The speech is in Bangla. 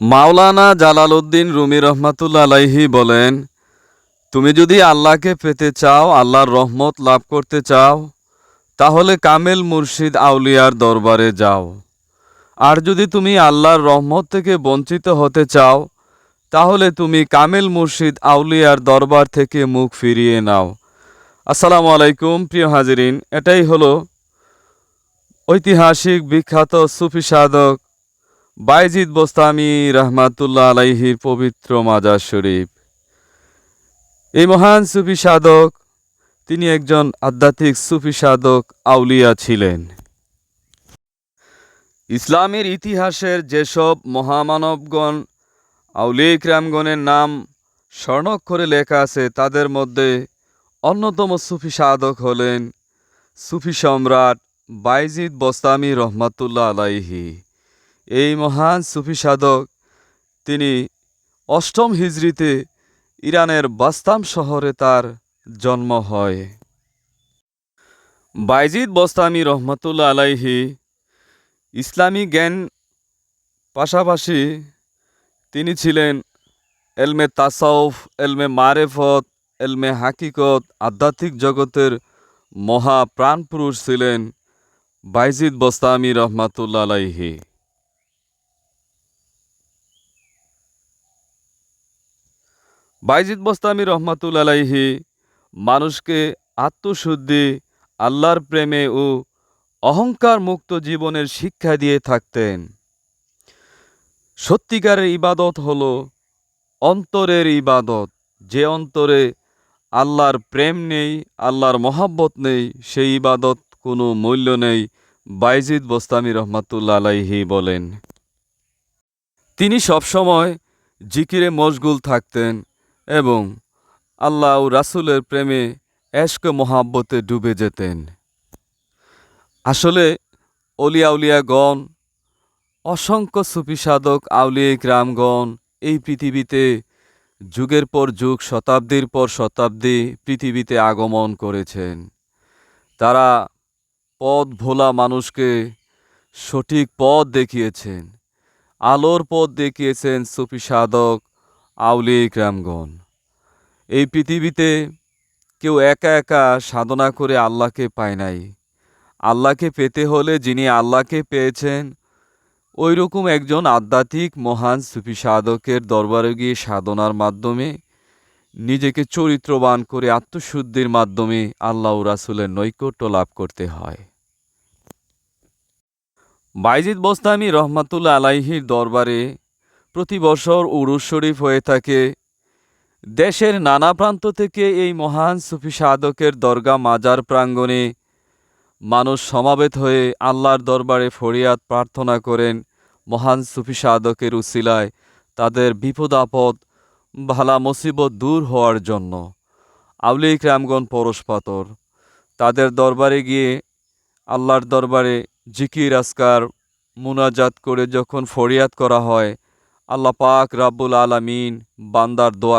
মাওলানা জালালউদ্দিন রুমি রহমাতুল্লা আলাইহি বলেন, তুমি যদি আল্লাহকে পেতে চাও, আল্লাহর রহমত লাভ করতে চাও, তাহলে কামেল মুর্শিদ আউলিয়ার দরবারে যাও। আর যদি তুমি আল্লাহর রহমত থেকে বঞ্চিত হতে চাও, তাহলে তুমি কামেল মুর্শিদ আউলিয়ার দরবার থেকে মুখ ফিরিয়ে নাও। আসসালামু আলাইকুম, প্রিয় হাজিরিন। এটাই হলো ঐতিহাসিক বিখ্যাত সুফি সাধক বাইজিদ বোস্তামি রহমাতুল্লাহ আলাইহির পবিত্র মাজার শরীফ। এই মহান সুফি সাধক, তিনি একজন আধ্যাত্মিক সুফি সাধক আউলিয়া ছিলেন। ইসলামের ইতিহাসের যেসব মহামানবগণ, আউলিয়া ইকরামগণের নাম স্বর্ণক্ষরে লেখা আছে, তাদের মধ্যে অন্যতম সুফি সাধক হলেন সুফি সম্রাট বাইজিদ বস্তামি রহমাতুল্লাহ আলাইহি। এই মহান সুফি সাধক, তিনি অষ্টম হিজরিতে ইরানের বাস্তাম শহরে তার জন্ম হয়। বাইজিদ বস্তামি রহমতুল্লা আলাইহি ইসলামী জ্ঞান পাশাপাশি তিনি ছিলেন এলমে তাসাউফ, এলমে মারেফত, এলমে হাকিকত, আধ্যাত্মিক জগতের মহা প্রাণপুরুষ ছিলেন বাইজিদ বস্তামি রহমাতুল্লা আলাইহি। বাইজিদ বস্তামি রহমাতুল আলাইহি, মানুষকে আত্মশুদ্ধি, আল্লাহর প্রেমে ও অহংকার মুক্ত জীবনের শিক্ষা দিয়ে থাকতেন। সত্যিকারের ইবাদত হল অন্তরের ইবাদত। যে অন্তরে আল্লাহর প্রেম নেই, আল্লাহর মহাব্বত নেই, সেই ইবাদত কোনো মূল্য নেই, বাইজিদ বস্তামি রহমাতুল্লা আলাইহি বলেন। তিনি সবসময় জিকিরে মশগুল থাকতেন। এবং আল্লাহ ও রাসুলের প্রেমে এশক মহাব্বতে ডুবে যেতেন। আসলে অলিয়া উলিয়াগণ অসংখ্য সুফি সাধক আউলিয়া গ্রামগণ এই পৃথিবীতে যুগের পর যুগ, শতাব্দীর পর শতাব্দী পৃথিবীতে আগমন করেছেন। তারা পথ ভোলা মানুষকে সঠিক পথ দেখিয়েছেন, আলোর পথ দেখিয়েছেন সুফি সাধক আউলিয়া ইকরামগণ। এই পৃথিবীতে কেউ একা একা সাধনা করে আল্লাহকে পায় নাই। আল্লাহকে পেতে হলে যিনি আল্লাহকে পেয়েছেন ওই রকম একজন আধ্যাত্মিক মহান সুফি সাধকের দরবারে গিয়ে সাধনার মাধ্যমে, নিজেকে চরিত্রবান করে আত্মশুদ্ধির মাধ্যমে আল্লাহ রাসুলের নৈকট্য লাভ করতে হয়। বাইজিদ বস্তামি রহমাতুল্লা আলাইহির দরবারে প্রতি বছর উরুস শরীফ হয়ে থাকে দেশের নানা প্রান্ত থেকে এই মহান সুফি সাধকের দরগা মাজার প্রাঙ্গণে মানুষ সমাবেত হয়ে আল্লাহর দরবারে ফরিয়াদ প্রার্থনা করেন মহান সুফি সাধকের উসিলায় তাদের বিপদ আপদ, ভালা মুসিবত দূর হওয়ার জন্য। আউলিক রামগণ পরশপাতর। তাদের দরবারে গিয়ে আল্লাহর দরবারে জিকির আসকার মুনাজাত করে যখন ফরিয়াদ করা হয়, আল্লাহ পাক রাব্বুল আলামিন বান্দার দোয়া